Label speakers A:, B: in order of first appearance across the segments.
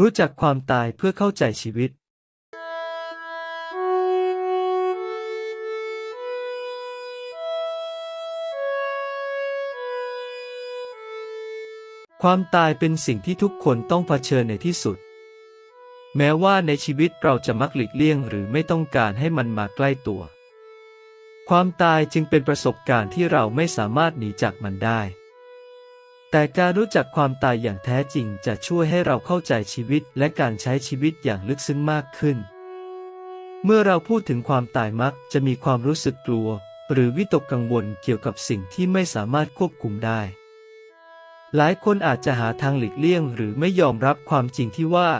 A: รู้จักความตายเพื่อเข้าใจชีวิตความตายเป็นสิ่งที่ทุกคนต้องเผชิญในที่สุด แม้ว่าในชีวิตเราจะมักหลีกเลี่ยงหรือไม่ต้องการให้มันมาใกล้ตัว ความตายจึงเป็นประสบการณ์ที่เราไม่สามารถหนีจากมันได้ แต่การรู้จักความตายอย่างแท้จริงจะช่วยให้เราเข้าใจชีวิตและการใช้ชีวิตอย่างลึกซึ้งมากขึ้น เมื่อเราพูดถึงความตายมักจะมีความรู้สึกกลัว หรือวิตกกังวลเกี่ยวกับสิ่งที่ไม่สามารถควบคุมได้ หลายคนอาจจะหาทางหลีกเลี่ยง หรือไม่ยอมรับความจริงที่ว่า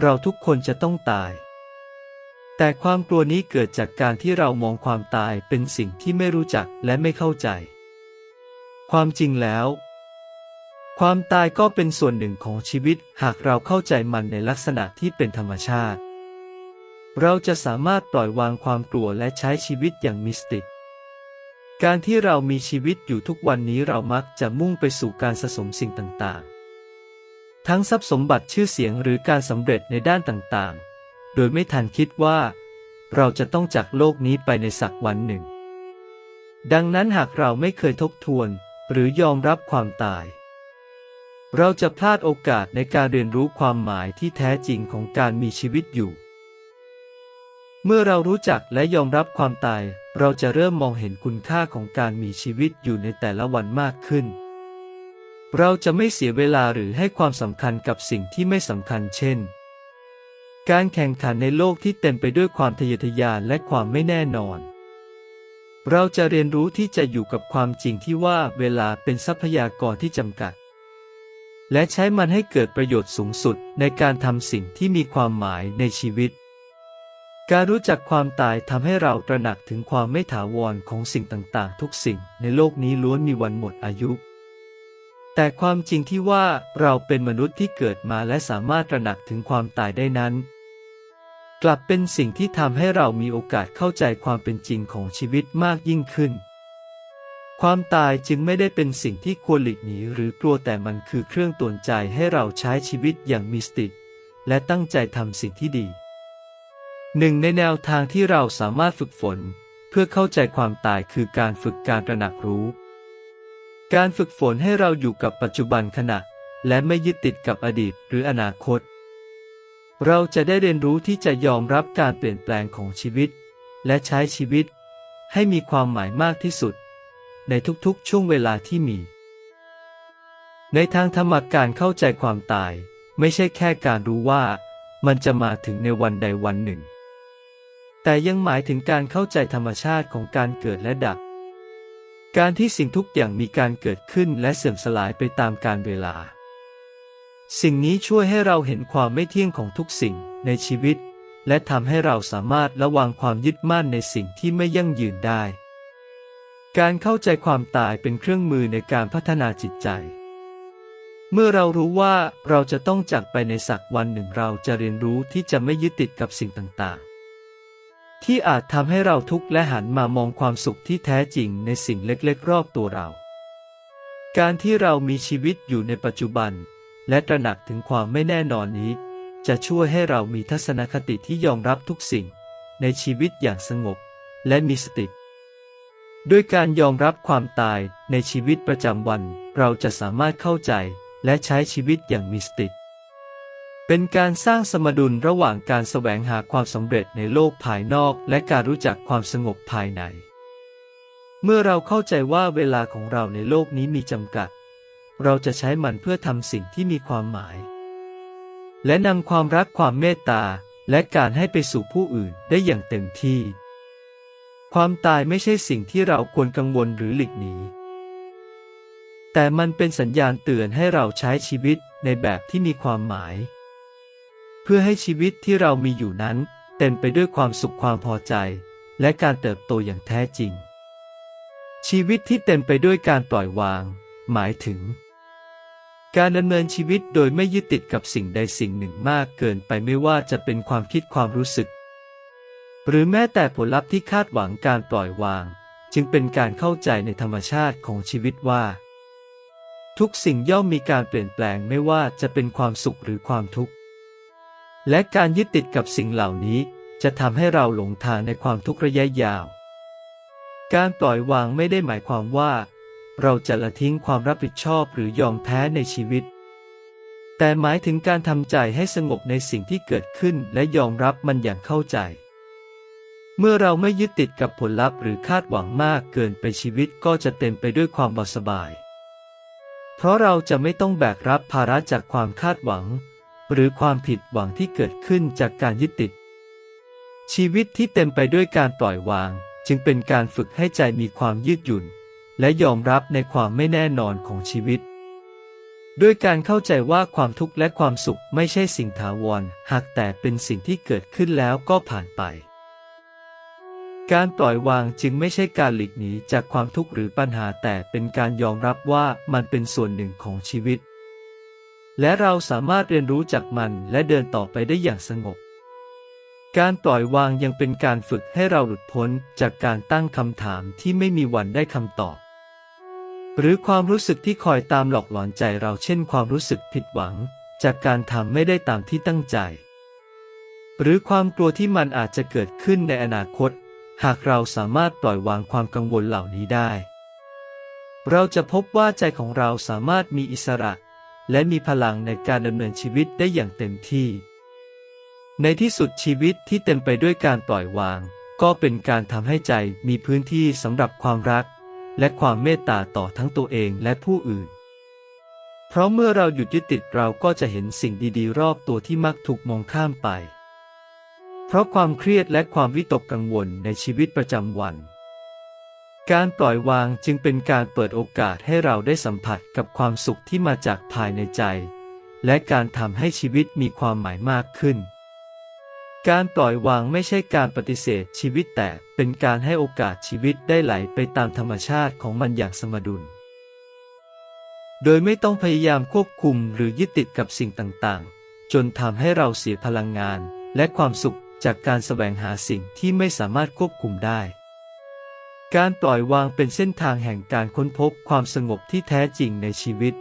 A: เราทุกคนจะต้องตาย แต่ความกลัวนี้เกิดจากการที่เรามองความตายเป็นสิ่งที่ไม่รู้จักและไม่เข้าใจ ความจริงแล้ว ความตายก็เป็นส่วนหนึ่งของชีวิต หากเราเข้าใจมันในลักษณะที่เป็นธรรมชาติ เราจะสามารถปล่อยวางความกลัวและใช้ชีวิตอย่างมิสติกการที่เรามีชีวิตอยู่ทุกวันนี้เรามักจะมุ่งไปสู่การสะสมสิ่งต่างๆ ทั้งทรัพย์สมบัติชื่อเสียงหรือการสำเร็จในด้านต่างๆ โดยไม่ทันคิดว่า เราจะต้องจากโลกนี้ไปในสักวันหนึ่ง ดังนั้นหากเราไม่เคยทบทวน หรือยอมรับความตาย เราจะพลาดโอกาสในการเรียนรู้ความหมายที่แท้จริงของการมีชีวิตอยู่ เมื่อเรารู้จักและยอมรับความตาย เราจะเริ่มมองเห็นคุณค่าของการมีชีวิตอยู่ในแต่ละวันมากขึ้น เราจะไม่เสียเวลาหรือให้ความสำคัญกับสิ่งที่ไม่สำคัญเช่น การแข่งขันในโลกที่เต็มไปด้วยความทะเยอทะยานและความไม่แน่นอน เราจะเรียนรู้ที่จะอยู่กับความจริงที่ว่าเวลาเป็นทรัพยากรที่จำกัด และใช้มันให้เกิดประโยชน์สูงสุดในการทำสิ่งที่มีความหมายในชีวิต การรู้จักความตายทำให้เราตระหนักถึงความไม่ถาวรของสิ่งต่างๆ ทุกสิ่งในโลกนี้ล้วนมีวันหมดอายุ แต่ความจริงที่ว่าเราเป็นมนุษย์ที่เกิดมาและสามารถตระหนักถึงความตายได้นั้น กลับเป็นสิ่งที่ทำให้เรามีโอกาสเข้าใจความเป็นจริงของชีวิตมากยิ่งขึ้น ความตายจึงไม่ได้เป็นสิ่งที่ควรหลีกหนีหรือกลัวแต่มันคือเครื่องตวนใจให้เราใช้ชีวิตอย่างมีสติและตั้งใจทำสิ่งที่ดี หนึ่งในแนวทางที่เราสามารถฝึกฝน เพื่อเข้าใจความตายคือการฝึกการตระหนักรู้ การฝึกฝนให้เราอยู่กับปัจจุบันขณะ และไม่ยึดติดกับอดีตหรืออนาคต เราจะได้เรียนรู้ที่จะยอมรับการเปลี่ยนแปลงของชีวิต และใช้ชีวิต ให้มีความหมายมากที่สุด ในทุกๆ ช่วงเวลาที่มี ในทางธรรมการเข้าใจความตาย ไม่ใช่แค่การรู้ว่า มันจะมาถึงในวันใดวันหนึ่ง แต่ยังหมายถึงการเข้าใจธรรมชาติของการเกิดและดับ การที่สิ่งทุกอย่างมีการเกิดขึ้นและเสื่อมสลายไปตามกาลเวลา สิ่งนี้ช่วยให้เราเห็นความไม่เที่ยงของทุกสิ่งในชีวิตและทำให้เราสามารถระวังความยึดมั่นในสิ่งที่ไม่ยั่งยืนได้ การเข้าใจความตายเป็นเครื่องมือในการพัฒนาจิตใจ เมื่อเรารู้ว่าเราจะต้องจากไปในสักวันหนึ่งเราจะเรียนรู้ที่จะไม่ยึดติดกับสิ่งต่างๆ ที่อาจทำให้เราทุกข์และหันมามองความสุขที่แท้จริงในสิ่งเล็กๆ รอบตัวเรา การที่เรามีชีวิตอยู่ในปัจจุบัน และตระหนักถึงความไม่แน่นอนนี้ จะช่วยให้เรามีทัศนคติที่ยอมรับทุกสิ่ง ในชีวิตอย่างสงบ และมีสติ ด้วยการยอมรับความตายในชีวิตประจำวัน เราจะสามารถเข้าใจและใช้ชีวิตอย่างมีสติ เป็นการสร้างสมดุลระหว่างการแสวงหาความสำเร็จในโลกภายนอกและการรู้จักความสงบภายใน เมื่อเราเข้าใจว่าเวลาของเราในโลกนี้มีจำกัด เราจะใช้มันเพื่อทำสิ่งที่มีความหมาย และนำความรักความเมตตาและการให้ไปสู่ผู้อื่นได้อย่างเต็มที่ ความตายไม่ใช่สิ่งที่เราควรกังวลหรือหลีกหนี แต่มันเป็นสัญญาณเตือนให้เราใช้ชีวิตในแบบที่มีความหมาย เพื่อให้ชีวิตที่เรามีอยู่นั้น เต็มไปด้วยความสุขความพอใจ และการเติบโตอย่างแท้จริง ชีวิตที่เต็มไปด้วยการปล่อยวาง หมายถึง การดำเนินชีวิตโดยไม่ยึดติดกับสิ่งใดสิ่งหนึ่งมากเกินไปไม่ว่าจะเป็นความคิดความรู้สึก หรือแม้แต่ผลลัพธ์ที่คาดหวังการปล่อยวาง จึงเป็นการเข้าใจในธรรมชาติของชีวิตว่า ทุกสิ่งย่อมมีการเปลี่ยนแปลงไม่ว่าจะเป็นความสุขหรือความทุกข์ และการยึดติดกับสิ่งเหล่านี้จะทำให้เราหลงทางในความทุกข์ระยะยาว การปล่อยวางไม่ได้หมายความว่า เราจะละทิ้งความรับผิดชอบหรือยอมแพ้ในชีวิต แต่หมายถึงการทำใจให้สงบในสิ่งที่เกิดขึ้นและยอมรับมันอย่างเข้าใจ เมื่อเราไม่ยึดติดกับผลลัพธ์หรือคาดหวังมากเกินไปชีวิตก็จะเต็มไปด้วยความเบาสบาย เพราะเราจะไม่ต้องแบกรับภาระจากความคาดหวัง หรือความผิดหวังที่เกิดขึ้นจากการยึดติด ชีวิตที่เต็มไปด้วยการปล่อยวาง จึงเป็นการฝึกให้ใจมีความยืดหยุ่น และยอมรับในความไม่แน่นอนของชีวิต ด้วยการเข้าใจว่าความทุกข์และความสุขไม่ใช่สิ่งถาวรหากแต่เป็นสิ่งที่เกิดขึ้นแล้วก็ผ่านไป การปล่อยวางจึงไม่ใช่การหลีกหนีจากความทุกข์หรือปัญหาแต่เป็นการยอมรับว่ามันเป็นส่วนหนึ่งของชีวิต และเราสามารถเรียนรู้จากมันและเดินต่อไปได้อย่างสงบ การปล่อยวางยังเป็นการฝึกให้เราหลุดพ้นจากการตั้งคำถามที่ไม่มีวันได้คำตอบ หรือความรู้สึกที่คอยตามหลอกหลอนใจเราเช่นความรู้สึกผิดหวัง จากการทำไม่ได้ตามที่ตั้งใจ หรือความกลัวที่มันอาจจะเกิดขึ้นในอนาคต หากเราสามารถปล่อยวางความกังวลเหล่านี้ได้ เราจะพบว่าใจของเราสามารถมีอิสระ และมีพลังในการดำเนินชีวิตได้อย่างเต็มที่ ในที่สุดชีวิตที่เต็มไปด้วยการปล่อยวาง ก็เป็นการทำให้ใจมีพื้นที่สำหรับความรัก และความเมตตาต่อทั้งตัวเองและผู้อื่น เพราะเมื่อเราหยุดยึดติดเราก็จะเห็นสิ่งดีๆ รอบตัวที่มักถูกมองข้ามไป เพราะความเครียดและความวิตกกังวลในชีวิตประจำวัน การปล่อยวางจึงเป็นการเปิดโอกาสให้เราได้สัมผัสกับความสุขที่มาจากภายในใจ และการทำให้ชีวิตมีความหมายมากขึ้น การปล่อยวางไม่ใช่การปฏิเสธชีวิตแต่เป็นการให้โอกาสชีวิตได้ไหลไปตามธรรมชาติของมันอย่างสมดุล โดยไม่ต้องพยายามควบคุมหรือยึดติดกับสิ่งต่างๆ จนทำให้เราเสียพลังงานและความสุข จากการแสวงหาสิ่งที่ไม่สามารถควบคุมได้ การปล่อยวางเป็นเส้นทางแห่งการค้นพบความสงบที่แท้จริงในชีวิต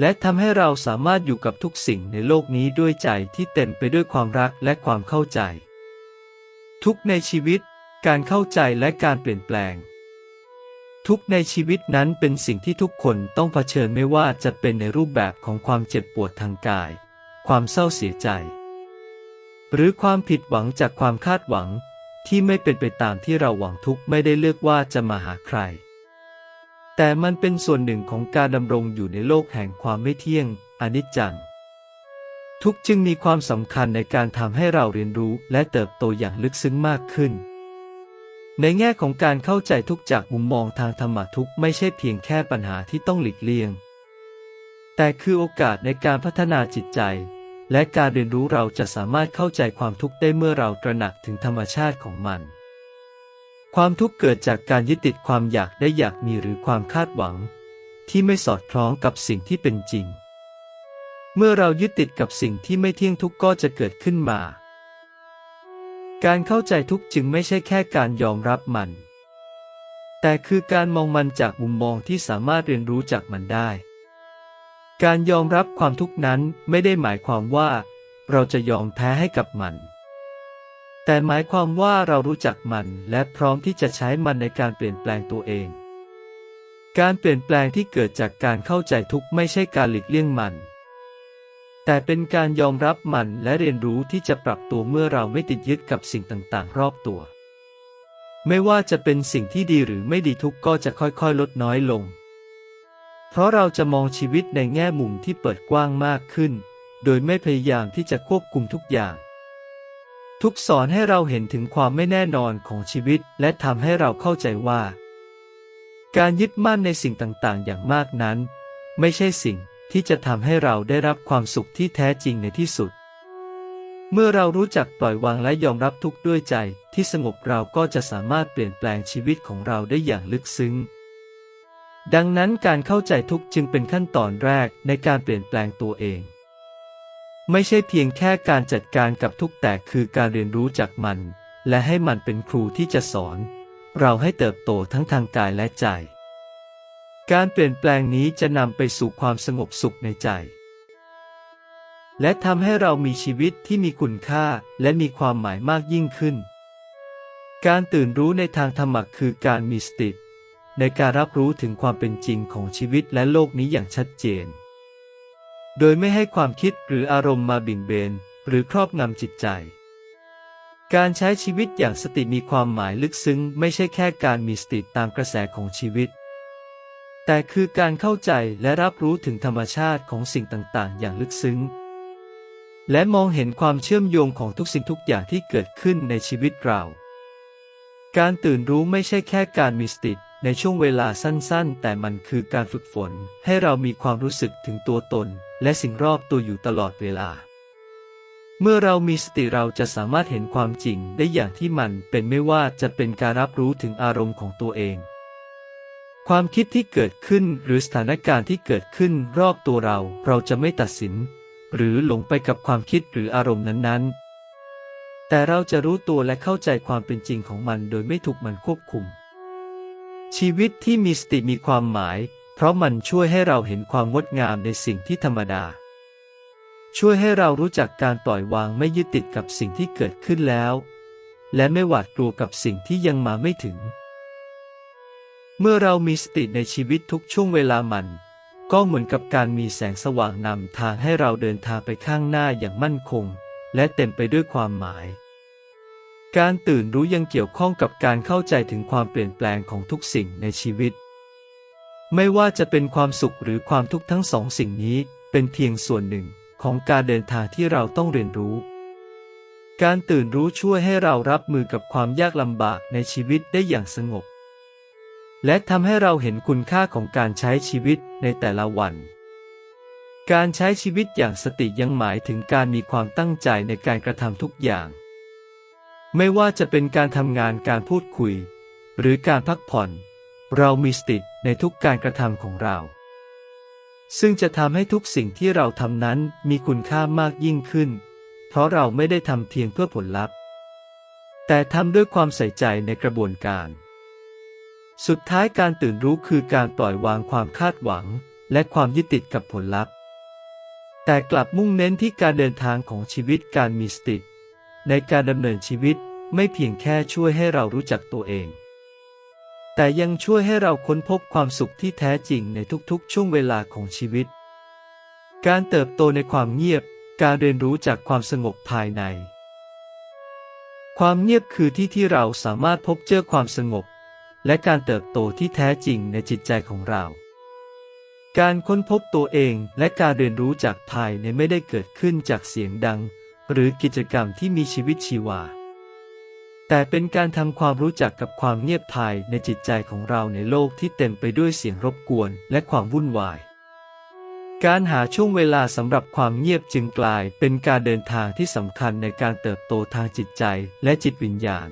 A: และทำให้เราสามารถอยู่กับทุกสิ่งในโลกนี้ด้วยใจที่เต็มไปด้วยความรักและความเข้าใจ ทุกในชีวิต การเข้าใจและการเปลี่ยนแปลง ทุกในชีวิตนั้นเป็นสิ่งที่ทุกคนต้องเผชิญไม่ว่าจะเป็นในรูปแบบของความเจ็บปวดทางกาย ความเศร้าเสียใจ หรือความผิดหวังจากความคาดหวัง ที่ไม่เป็นไปตามที่เราหวังทุกไม่ได้เลือกว่าจะมาหาใคร แต่มันเป็นส่วนหนึ่งของการดำรงอยู่ในโลกแห่งความไม่เที่ยง อนิจจัง ทุกจึงมีความสำคัญในการทำให้เราเรียนรู้และเติบโตอย่างลึกซึ้งมากขึ้น ในแง่ของการเข้าใจทุกจากมุมมองทางธรรมะทุกไม่ใช่เพียงแค่ปัญหาที่ต้องหลีกเลี่ยง แต่คือโอกาสในการพัฒนาจิตใจ และการเรียนรู้เราจะสามารถเข้าใจความทุกข์ได้เมื่อเราตระหนักถึงธรรมชาติของมัน ความทุกข์เกิดจากการยึดติดความอยากได้อยากมีหรือความคาดหวัง ที่ไม่สอดคล้องกับสิ่งที่เป็นจริง เมื่อเรายึดติดกับสิ่งที่ไม่เที่ยงทุกข์ก็จะเกิดขึ้นมา การเข้าใจทุกข์จึงไม่ใช่แค่การยอมรับมัน แต่คือการมองมันจากมุมมองที่สามารถเรียนรู้จากมันได้ การยอมรับความทุกข์นั้นไม่ได้หมายความว่า เราจะยอมแพ้ให้กับมัน แต่หมายความว่าเรารู้จักมันและพร้อมที่จะใช้มันในการเปลี่ยนแปลงตัวเอง การเปลี่ยนแปลงที่เกิดจากการเข้าใจทุกข์ไม่ใช่การหลีกเลี่ยงมัน แต่เป็นการยอมรับมันและเรียนรู้ที่จะปรับตัวเมื่อเราไม่ติดยึดกับสิ่งต่างๆ รอบตัว ไม่ว่าจะเป็นสิ่งที่ดีหรือไม่ดีทุกข์ก็จะค่อยๆ ลดน้อยลง เพราะเราจะมองชีวิตในแง่มุมที่เปิดกว้างมากขึ้น โดยไม่พยายามที่จะควบคุมทุกอย่าง ทุกสอนให้เราเห็นถึงความไม่แน่นอนของชีวิต และทำให้เราเข้าใจว่า การยึดมั่นในสิ่งต่างๆ อย่างมากนั้น ไม่ใช่สิ่งที่จะทำให้เราได้รับความสุขที่แท้จริงในที่สุด เมื่อเรารู้จักปล่อยวางและยอมรับทุกข์ด้วยใจที่สงบเราก็จะสามารถเปลี่ยนแปลงชีวิตของเราได้อย่างลึกซึ้ง ดังนั้นการเข้าใจทุกข์จึงเป็นขั้นตอนแรกในการเปลี่ยนแปลงตัวเอง ไม่ใช่เพียงแค่การจัดการกับทุกแต่คือการเรียนรู้จากมัน และให้มันเป็นครูที่จะสอน เราให้เติบโตทั้งทางกายและใจ การเปลี่ยนแปลงนี้จะนำไปสู่ความสงบสุขในใจ และทำให้เรามีชีวิตที่มีคุณค่าและมีความหมายมากยิ่งขึ้น การตื่นรู้ในทางธรรมะคือการมีสติ ในการรับรู้ถึงความเป็นจริงของชีวิตและโลกนี้อย่างชัดเจน โดยไม่ให้ความคิดหรืออารมณ์มาบิ่งเบน หรือครอบงำจิตใจ การใช้ชีวิตอย่างสติมีความหมายลึกซึ้ง ไม่ใช่แค่การมีสติตามกระแสของชีวิต แต่คือการเข้าใจและรับรู้ถึงธรรมชาติของสิ่งต่าง ๆ อย่างลึกซึ้ง และมองเห็นความเชื่อมโยงของทุกสิ่งทุกอย่างที่เกิดขึ้นในชีวิตเราการตื่นรู้ไม่ใช่แค่การมีสติ ในช่วงเวลาสั้นๆ แต่มันคือการฝึกฝน ให้เรามีความรู้สึกถึงตัวตน และสิ่งรอบตัวอยู่ตลอดเวลา เมื่อเรามีสติเราจะสามารถเห็นความจริงได้อย่างที่มันเป็นไม่ว่าจะเป็นการรับรู้ถึงอารมณ์ของตัวเอง ความคิดที่เกิดขึ้นหรือสถานการณ์ที่เกิดขึ้นรอบตัวเราเราจะไม่ตัดสิน หรือหลงไปกับความคิดหรืออารมณ์นั้นๆ แต่เราจะรู้ตัวและเข้าใจความเป็นจริงของมันโดยไม่ถูกมันควบคุม ชีวิตที่มีสติมีความหมาย เพราะมันช่วยให้เราเห็นความงดงามในสิ่งที่ธรรมดา ช่วยให้เรารู้จักการปล่อยวางไม่ยึดติดกับสิ่งที่เกิดขึ้นแล้ว และไม่หวาดกลัวกับสิ่งที่ยังมาไม่ถึง เมื่อเรามีสติในชีวิตทุกช่วงเวลามัน ก็เหมือนกับการมีแสงสว่างนำทางให้เราเดินทางไปข้างหน้าอย่างมั่นคง และเต็มไปด้วยความหมาย การตื่นรู้ยังเกี่ยวข้องกับการเข้าใจถึงความเปลี่ยนแปลงของทุกสิ่งในชีวิต ไม่ว่าจะเป็นความสุขหรือความทุกข์ทั้งสองสิ่งนี้ เป็นเพียงส่วนหนึ่งของการเดินทางที่เราต้องเรียนรู้ การตื่นรู้ช่วยให้เรารับมือกับความยากลำบากในชีวิตได้อย่างสงบ และทำให้เราเห็นคุณค่าของการใช้ชีวิตในแต่ละวัน การใช้ชีวิตอย่างสติยังหมายถึงการมีความตั้งใจในการกระทำทุกอย่าง ไม่ว่าจะเป็นการทำงานการพูดคุย หรือการพักผ่อน เรามีสติในทุกการกระทำของเรา ซึ่งจะทำให้ทุกสิ่งที่เราทำนั้นมีคุณค่ามากยิ่งขึ้น เพราะเราไม่ได้ทำเพียงเพื่อผลลัพธ์ แต่ทำด้วยความใส่ใจในกระบวนการ สุดท้ายการตื่นรู้คือการปล่อยวางความคาดหวัง และความยึดติดกับผลลัพธ์ แต่กลับมุ่งเน้นที่การเดินทางของชีวิตการมีสติ ในการดำเนินชีวิตไม่เพียงแค่ช่วยให้เรารู้จักตัวเอง แต่ยังช่วยให้เราค้นพบความสุขที่แท้จริงในทุกๆ ช่วงเวลาของชีวิต การเติบโตในความเงียบ การเรียนรู้จากความสงบภายใน ความเงียบคือที่ที่เราสามารถพบเจอความสงบ และการเติบโตที่แท้จริงในจิตใจของเรา การค้นพบตัวเองและการเรียนรู้จากภายในไม่ได้เกิดขึ้นจากเสียงดัง หรือกิจกรรมที่มีชีวิตชีวา แต่เป็นการทำความรู้จักกับความเงียบภายในจิตใจของเราในโลกที่เต็มไปด้วยเสียงรบกวนและความวุ่นวาย การหาช่วงเวลาสำหรับความเงียบจึงกลายเป็นการเดินทางที่สำคัญในการเติบโตทางจิตใจและจิตวิญญาณ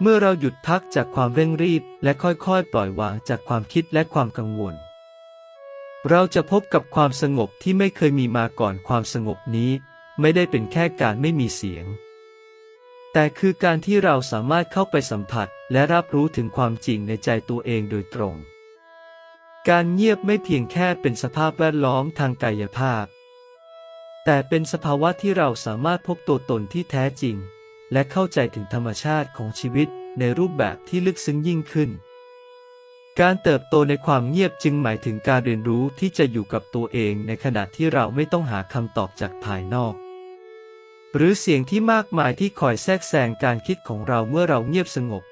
A: เมื่อเราหยุดพักจากความเร่งรีบ และค่อยๆ ปล่อยวางจากความคิดและความกังวล เราจะพบกับความสงบที่ไม่เคยมีมาก่อนความสงบนี้ ไม่ได้เป็นแค่การไม่มีเสียง แต่คือการที่เราสามารถเข้าไปสัมผัส และรับรู้ถึงความจริงในใจตัวเองโดยตรง การเงียบไม่เพียงแค่เป็นสภาพแวดล้อมทางกายภาพ แต่เป็นสภาวะที่เราสามารถพบตัวตนที่แท้จริง และเข้าใจถึงธรรมชาติของชีวิตในรูปแบบที่ลึกซึ้งยิ่งขึ้น การเติบโตในความเงียบจึงหมายถึงการเรียนรู้ที่จะอยู่กับตัวเองในขณะที่เราไม่ต้องหาคำตอบจากภายนอก หรือเสียงที่มากมายที่คอยแทรกแซงการคิดของเราเมื่อเราเงียบสงบ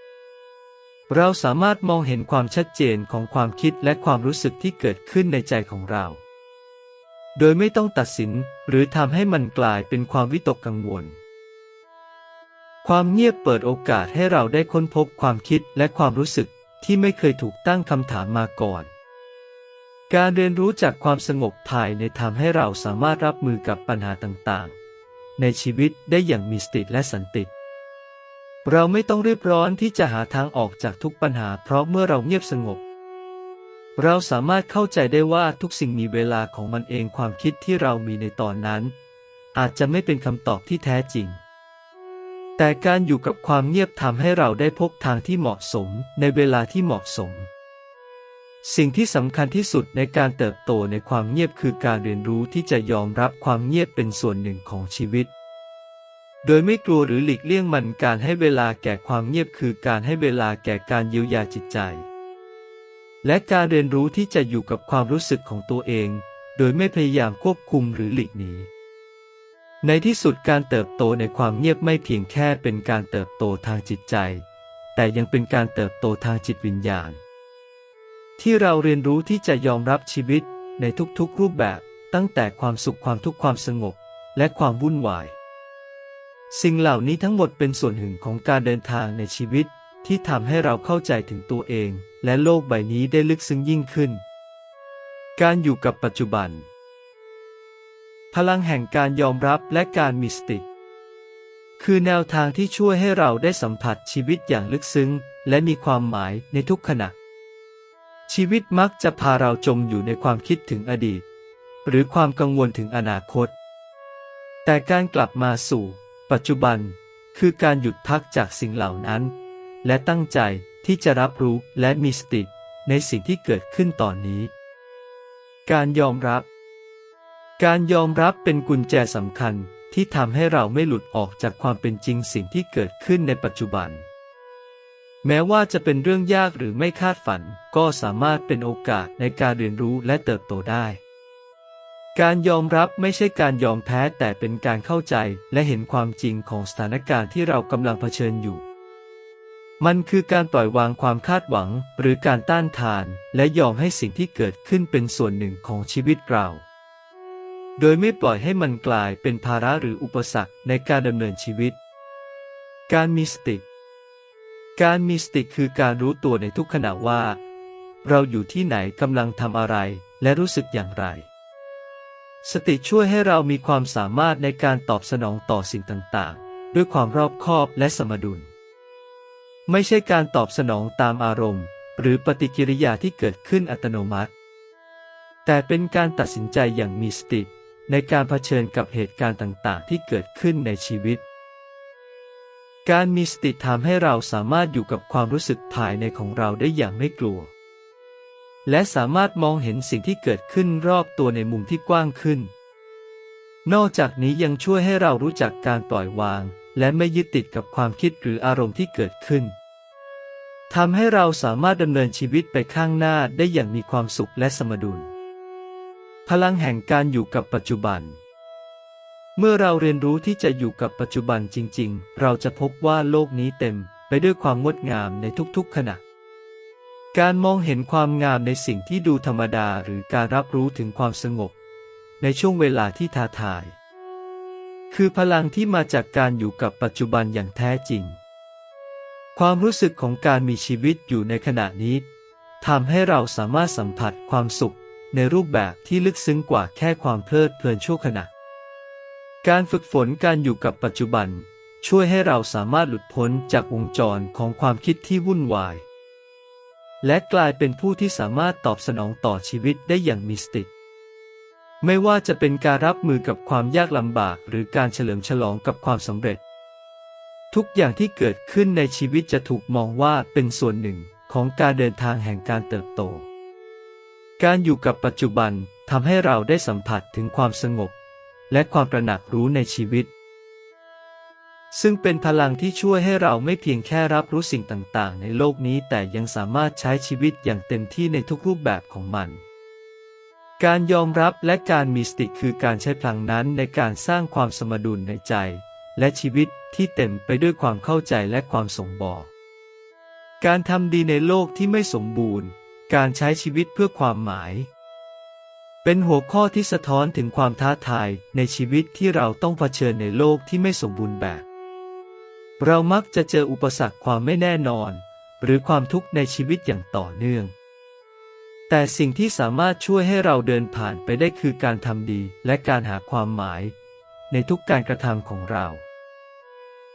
A: เราสามารถมองเห็นความชัดเจนของความคิดและความรู้สึกที่เกิดขึ้นในใจของเรา โดยไม่ต้องตัดสินหรือทำให้มันกลายเป็นความวิตกกังวล ความเงียบเปิดโอกาสให้เราได้ค้นพบความคิดและความรู้สึกที่ไม่เคยถูกตั้งคำถามมาก่อน การเรียนรู้จากความสงบภายในทำให้เราสามารถรับมือกับปัญหาต่าง ในชีวิตได้อย่างมีสติและสันติ เราไม่ต้องรีบร้อนที่จะหาทางออกจากทุกปัญหา เพราะเมื่อเราเงียบสงบ เราสามารถเข้าใจได้ว่าทุกสิ่งมีเวลาของมันเองความคิดที่เรามีในตอนนั้น อาจจะไม่เป็นคำตอบที่แท้จริง แต่การอยู่กับความเงียบทำให้เราได้พบทางที่เหมาะสมในเวลาที่เหมาะสม สิ่งที่สำคัญที่สุดในการเติบโตในความเงียบคือการเรียนรู้ที่จะยอมรับความเงียบเป็นส่วนหนึ่งของชีวิต โดยไม่กลัวหรือหลีกเลี่ยงมันการให้เวลาแก่ความเงียบคือการให้เวลาแก่การเยียวยาจิตใจ และการเรียนรู้ที่จะอยู่กับความรู้สึกของตัวเอง โดยไม่พยายามควบคุมหรือหลีกหนีในที่สุดการเติบโตในความเงียบไม่เพียงแค่เป็นการเติบโตทางจิตใจ แต่ยังเป็นการเติบโตทางจิตวิญญาณ ที่เราเรียนรู้ที่จะยอมรับชีวิตในทุกๆรูปแบบตั้งแต่ความสุขความทุกข์ความสงบ และความวุ่นวาย สิ่งเหล่านี้ทั้งหมดเป็นส่วนหนึ่งของการเดินทางในชีวิตที่ทำให้เราเข้าใจถึงตัวเอง และโลกใบนี้ได้ลึกซึ้งยิ่งขึ้น การอยู่กับปัจจุบัน พลังแห่งการยอมรับและการมีสติคือแนวทางที่ช่วยให้เราได้สัมผัสชีวิตอย่างลึกซึ้ง และมีความหมายในทุกขณะ ชีวิตมักจะพาเราจมอยู่ในความคิดถึงอดีต หรือความกังวลถึงอนาคต แต่การกลับมาสู่ ปัจจุบัน คือการหยุดพักจากสิ่งเหล่านั้น และตั้งใจที่จะรับรู้และมีสติในสิ่งที่เกิดขึ้นตอนนี้ การยอมรับ การยอมรับเป็นกุญแจสำคัญที่ทำให้เราไม่หลุดออกจากความเป็นจริงสิ่งที่เกิดขึ้นในปัจจุบัน แม้ว่าจะเป็นเรื่องยากหรือไม่คาดฝัน ก็สามารถเป็นโอกาสในการเรียนรู้และเติบโตได้ การยอมรับไม่ใช่การยอมแพ้แต่เป็นการเข้าใจและเห็นความจริงของสถานการณ์ที่เรากำลังเผชิญอยู่ มันคือการปล่อยวางความคาดหวัง หรือการต้านทาน และยอมให้สิ่งที่เกิดขึ้นเป็นส่วนหนึ่งของชีวิตเรา โดยไม่ปล่อยให้มันกลายเป็นภาระหรืออุปสรรคในการดำเนินชีวิต การมีสติ การมีสติคือการรู้ตัวในทุกขณะว่า เราอยู่ที่ไหนกำลังทำอะไรและรู้สึกอย่างไร สติช่วยให้เรามีความสามารถในการตอบสนองต่อสิ่งต่างๆ ด้วยความรอบคอบและสมดุล ไม่ใช่การตอบสนองตามอารมณ์ หรือปฏิกิริยาที่เกิดขึ้นอัตโนมัติ แต่เป็นการตัดสินใจอย่างมีสติในการเผชิญกับเหตุการณ์ต่างๆ ที่เกิดขึ้นในชีวิต การมีสติทำให้เราสามารถอยู่กับความรู้สึกภายในของเราได้อย่างไม่กลัว และสามารถมองเห็นสิ่งที่เกิดขึ้นรอบตัวในมุมที่กว้างขึ้น นอกจากนี้ยังช่วยให้เรารู้จักการปล่อยวาง และไม่ยึดติดกับความคิดหรืออารมณ์ที่เกิดขึ้นทำให้เราสามารถดำเนินชีวิตไปข้างหน้าได้อย่างมีความสุขและสมดุล พลังแห่งการอยู่กับปัจจุบัน เมื่อเราเรียนรู้ที่จะอยู่กับปัจจุบันจริง ๆ เราจะพบว่าโลกนี้เต็มไปด้วยความงดงามในทุกๆขณะ การมองเห็นความงามในสิ่งที่ดูธรรมดาหรือการรับรู้ถึงความสงบ ในช่วงเวลาที่ท้าทาย คือพลังที่มาจากการอยู่กับปัจจุบันอย่างแท้จริง ความรู้สึกของการมีชีวิตอยู่ในขณะนี้ทำให้เราสามารถสัมผัสความสุขในรูปแบบที่ลึกซึ้งกว่าแค่ความเพลิดเพลินชั่วขณะ การฝึกฝนการอยู่กับปัจจุบัน ช่วยให้เราสามารถหลุดพ้นจากวงจรของความคิดที่วุ่นวาย และกลายเป็นผู้ที่สามารถตอบสนองต่อชีวิตได้อย่างมีสติไม่ว่าจะเป็นการรับมือกับความยากลำบาก หรือการเฉลิมฉลองกับความสำเร็จ ทุกอย่างที่เกิดขึ้นในชีวิตจะถูกมองว่าเป็นส่วนหนึ่งของการเดินทางแห่งการเติบโต การอยู่กับปัจจุบันทำให้เราได้สัมผัสถึงความสงบ และความตระหนักรู้ในชีวิต ซึ่งเป็นพลังที่ช่วยให้เราไม่เพียงแค่รับรู้สิ่งต่างๆ ในโลกนี้แต่ยังสามารถใช้ชีวิตอย่างเต็มที่ในทุกรูปแบบของมัน การยอมรับและการมีสติคือการใช้พลังนั้นในการสร้างความสมดุลในใจ และชีวิตที่เต็มไปด้วยความเข้าใจและความสมบอกการทำดีในโลกที่ไม่สมบูรณ์ การใช้ชีวิตเพื่อความหมาย เป็นหัวข้อที่สะท้อนถึงความท้าทายในชีวิตที่เราต้องเผชิญในโลกที่ไม่สมบูรณ์แบบ เรามักจะเจออุปสรรคความไม่แน่นอน หรือความทุกข์ในชีวิตอย่างต่อเนื่อง แต่สิ่งที่สามารถช่วยให้เราเดินผ่านไปได้คือการทำดีและการหาความหมาย ในทุกการกระทำของเรา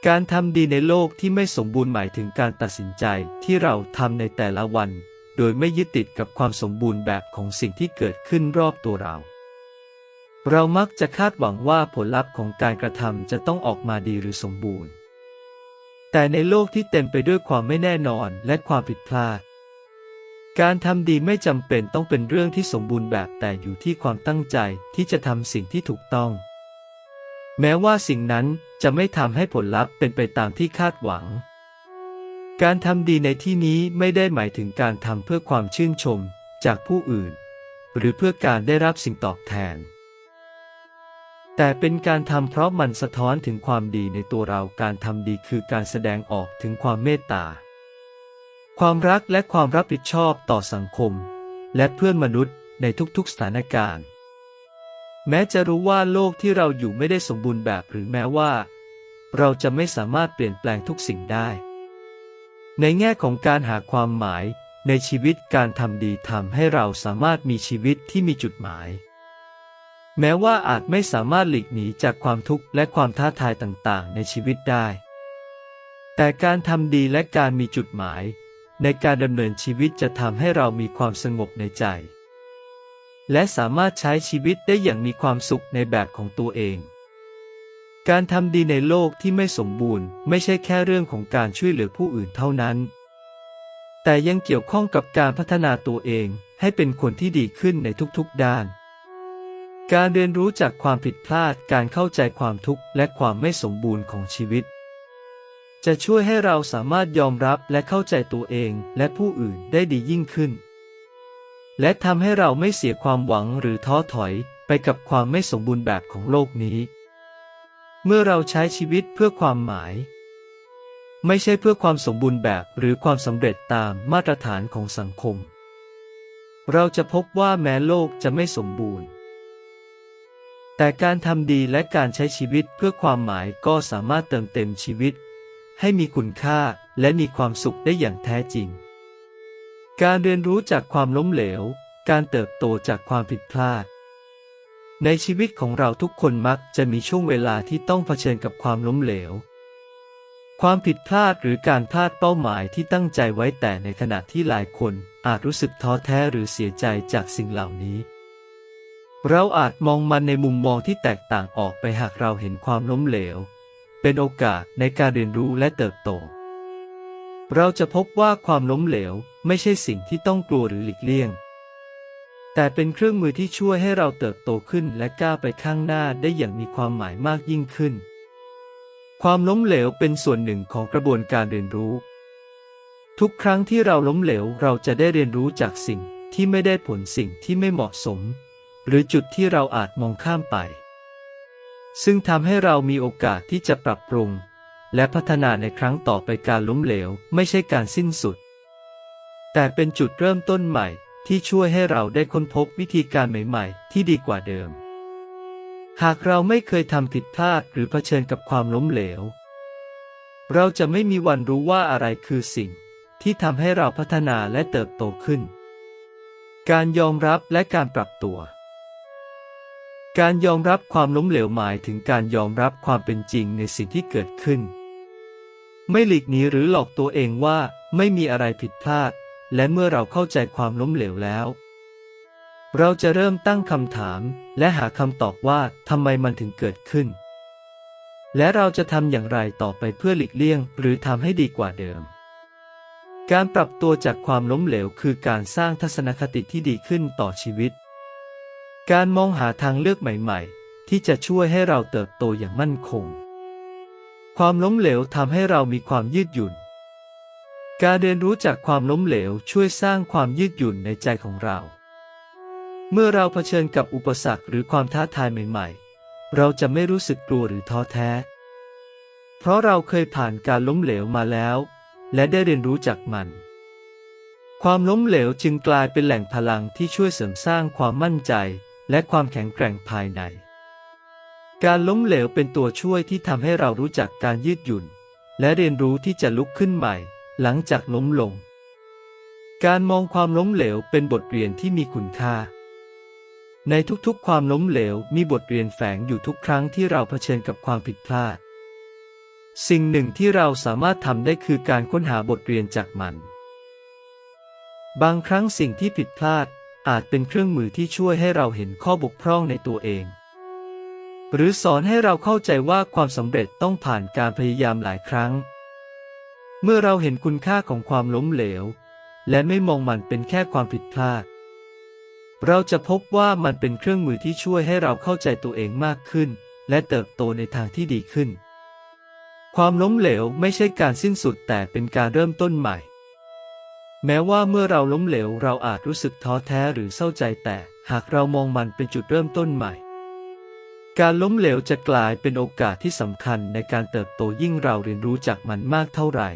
A: การทำดีในโลกที่ไม่สมบูรณ์หมายถึงการตัดสินใจที่เราทำในแต่ละวัน ดยไม่ยึดติดกับความสมบูรณ์แบบของสิ่งที่เกิดขึ้นรอบตัวเรา เรามักจะคาดหวังว่าผลลัพธ์ของการกระทำจะต้องออกมาดีหรือสมบูรณ์ แต่ในโลกที่เต็มไปด้วยความไม่แน่นอนและความผิดพลาด การทำดีไม่จำเป็นต้องเป็นเรื่องที่สมบูรณ์แบบแต่อยู่ที่ความตั้งใจที่จะทำสิ่งที่ถูกต้อง แม้ว่าสิ่งนั้นจะไม่ทำให้ผลลัพธ์เป็นไปตามที่คาดหวัง การทำดีในที่นี้ไม่ได้หมายถึงการทำเพื่อความชื่นชมจากผู้อื่น หรือเพื่อการได้รับสิ่งตอบแทน แต่เป็นการทำเพราะมันสะท้อนถึงความดีในตัวเราการทำดีคือการแสดงออกถึงความเมตตา ความรักและความรับผิดชอบต่อสังคม และเพื่อนมนุษย์ในทุกๆสถานการณ์ แม้จะรู้ว่าโลกที่เราอยู่ไม่ได้สมบูรณ์แบบหรือแม้ว่า เราจะไม่สามารถเปลี่ยนแปลงทุกสิ่งได้ ในแง่ของการหาความหมาย ในชีวิตการทำดีทำให้เราสามารถมีชีวิตที่มีจุดหมาย แม้ว่าอาจไม่สามารถหลีกหนีจากความทุกข์และความท้าทายต่างๆ ในชีวิตได้ แต่การทำดีและการมีจุดหมาย ในการดำเนินชีวิตจะทำให้เรามีความสงบในใจ และสามารถใช้ชีวิตได้อย่างมีความสุขในแบบของตัวเอง การทำดีในโลกที่ไม่สมบูรณ์ ไม่ใช่แค่เรื่องของการช่วยเหลือผู้อื่นเท่านั้น แต่ยังเกี่ยวข้องกับการพัฒนาตัวเองให้เป็นคนที่ดีขึ้นในทุกๆด้าน การเรียนรู้จากความผิดพลาด การเข้าใจความทุกข์และความไม่สมบูรณ์ของชีวิต จะช่วยให้เราสามารถยอมรับและเข้าใจตัวเองและผู้อื่นได้ดียิ่งขึ้น และทำให้เราไม่เสียความหวังหรือท้อถอยไปกับความไม่สมบูรณ์แบบของโลกนี้ เมื่อเราใช้ชีวิตเพื่อความหมาย ไม่ใช่เพื่อความสมบูรณ์แบบหรือความสำเร็จตามมาตรฐานของสังคม เราจะพบว่าแม้โลกจะไม่สมบูรณ์ แต่การทำดีและการใช้ชีวิตเพื่อความหมายก็สามารถเติมเต็มชีวิต ให้มีคุณค่าและมีความสุขได้อย่างแท้จริง การเรียนรู้จากความล้มเหลว การเติบโตจากความผิดพลาด ในชีวิตของเราทุกคนมักจะมีช่วงเวลาที่ต้องเผชิญกับความล้มเหลว ความผิดพลาดหรือการพลาดเป้าหมายที่ตั้งใจไว้แต่ในขณะที่หลายคนอาจรู้สึกท้อแท้หรือเสียใจจากสิ่งเหล่านี้ เราอาจมองมันในมุมมองที่แตกต่างออกไปหากเราเห็นความล้มเหลว เป็นโอกาสในการเรียนรู้และเติบโต เราจะพบว่าความล้มเหลวไม่ใช่สิ่งที่ต้องกลัวหรือหลีกเลี่ยง แต่เป็นเครื่องมือที่ช่วยให้เราเติบโตขึ้นและก้าวไปข้างหน้าได้อย่างมีความหมายมากยิ่งขึ้น ความล้มเหลวเป็นส่วนหนึ่งของกระบวนการเรียนรู้ ทุกครั้งที่เราล้มเหลวเราจะได้เรียนรู้จากสิ่งที่ไม่ได้ผลสิ่งที่ไม่เหมาะสม หรือจุดที่เราอาจมองข้ามไป ซึ่งทำให้เรามีโอกาสที่จะปรับปรุง และพัฒนาในครั้งต่อไปการล้มเหลว ไม่ใช่การสิ้นสุด แต่เป็นจุดเริ่มต้นใหม่ ที่ช่วยให้เราได้ค้นพบวิธีการใหม่ๆ ที่ดีกว่าเดิม หากเราไม่เคยทำผิดพลาดหรือเผชิญกับความล้มเหลว เราจะไม่มีวันรู้ว่าอะไรคือสิ่ง ที่ทำให้เราพัฒนาและเติบโตขึ้น การยอมรับและการปรับตัว การยอมรับความล้มเหลวหมายถึงการยอมรับความเป็นจริงในสิ่งที่เกิดขึ้น ไม่หลีกหนีหรือหลอกตัวเองว่าไม่มีอะไรผิดพลาด และเมื่อเราเข้าใจความล้มเหลวแล้ว เราจะเริ่มตั้งคำถาม และหาคำตอบว่าทำไมมันถึงเกิดขึ้น และเราจะทำอย่างไรต่อไปเพื่อหลีกเลี่ยง หรือทำให้ดีกว่าเดิม การปรับตัวจากความล้มเหลวคือการสร้างทัศนคติที่ดีขึ้นต่อชีวิต การมองหาทางเลือกใหม่ ๆ ที่จะช่วยให้เราเติบโตอย่างมั่นคง ความล้มเหลวทำให้เรามีความยืดหยุ่น การเรียนรู้จากความล้มเหลวช่วยสร้างความยืดหยุ่นในใจของเรา เมื่อเราเผชิญกับอุปสรรคหรือความท้าทายใหม่ๆ เราจะไม่รู้สึกกลัวหรือท้อแท้ เพราะเราเคยผ่านการล้มเหลวมาแล้ว และได้เรียนรู้จากมัน ความล้มเหลวจึงกลายเป็นแหล่งพลังที่ช่วยเสริมสร้างความมั่นใจ และความแข็งแกร่งภายใน การล้มเหลวเป็นตัวช่วยที่ทำให้เรารู้จักการยืดหยุ่น และเรียนรู้ที่จะลุกขึ้นใหม่ หลังจากล้มลง การมองความล้มเหลวเป็นบทเรียนที่มีคุณค่า ในทุกๆ ความล้มเหลวมีบทเรียนแฝงอยู่ทุกครั้งที่เราเผชิญกับความผิดพลาด สิ่งหนึ่งที่เราสามารถทำได้คือการค้นหาบทเรียนจากมัน บางครั้งสิ่งที่ผิดพลาดอาจเป็นเครื่องมือที่ช่วยให้เราเห็นข้อบกพร่องในตัวเอง หรือสอนให้เราเข้าใจว่าความสำเร็จต้องผ่านการพยายามหลายครั้ง เมื่อเราเห็นคุณค่าของความล้มเหลว และไม่มองมันเป็นแค่ความผิดพลาด เราจะพบว่ามันเป็นเครื่องมือที่ช่วยให้เราเข้าใจตัวเองมากขึ้น และเติบโตในทางที่ดีขึ้น ความล้มเหลวไม่ใช่การสิ้นสุดแต่เป็นการเริ่มต้นใหม่ แม้ว่าเมื่อเราล้มเหลวเราอาจรู้สึกท้อแท้หรือเศร้าใจแต่หากเรามองมันเป็นจุดเริ่มต้นใหม่ การล้มเหลวจะกลายเป็นโอกาสที่สำคัญในการเติบโตยิ่งเราเรียนรู้จากมันมากเท่าไหร่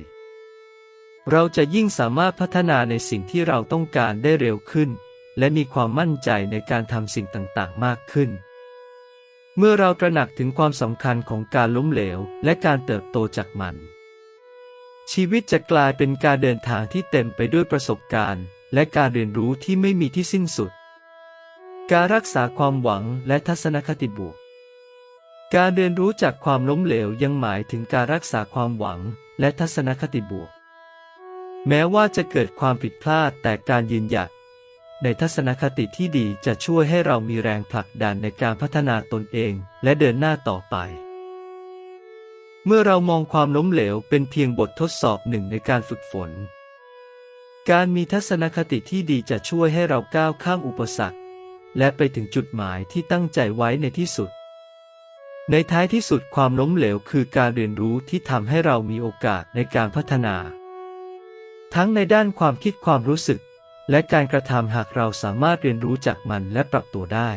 A: เราจะยิ่งสามารถพัฒนาในสิ่งที่เราต้องการได้เร็วขึ้น และมีความมั่นใจในการทำสิ่งต่างๆ มากขึ้น เมื่อเราตระหนักถึงความสำคัญของการล้มเหลว และการเติบโตจากมัน ชีวิตจะกลายเป็นการเดินทางที่เต็มไปด้วยประสบการณ์ และการเรียนรู้ที่ไม่มีที่สิ้นสุด การรักษาความหวังและทัศนคติบวก การเรียนรู้จากความล้มเหลวยังหมายถึงการรักษาความหวังและทัศนคติบวก แม้ว่าจะเกิดความผิดพลาดแต่การยืนหยัดในทัศนคติที่ดีจะช่วยให้เรามีแรงผลักดันในการพัฒนาตนเองและเดินหน้าต่อไป เมื่อเรามองความล้มเหลวเป็นเพียงบททดสอบหนึ่งในการฝึกฝน การมีทัศนคติที่ดีจะช่วยให้เราก้าวข้ามอุปสรรค และไปถึงจุดหมายที่ตั้งใจไว้ในที่สุด ในท้ายที่สุดความล้มเหลวคือการเรียนรู้ที่ทำให้เรามีโอกาสในการพัฒนา ทั้งในด้านความคิดความรู้สึก และการกระทำหากเราสามารถเรียนรู้จากมันและปรับตัวได้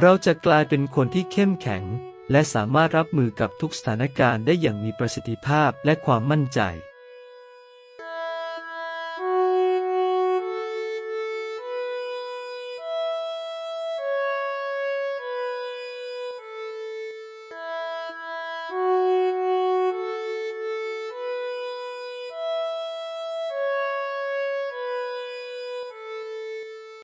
A: เราจะกลายเป็นคนที่เข้มแข็ง และสามารถรับมือกับทุกสถานการณ์ได้อย่างมีประสิทธิภาพและความมั่นใจ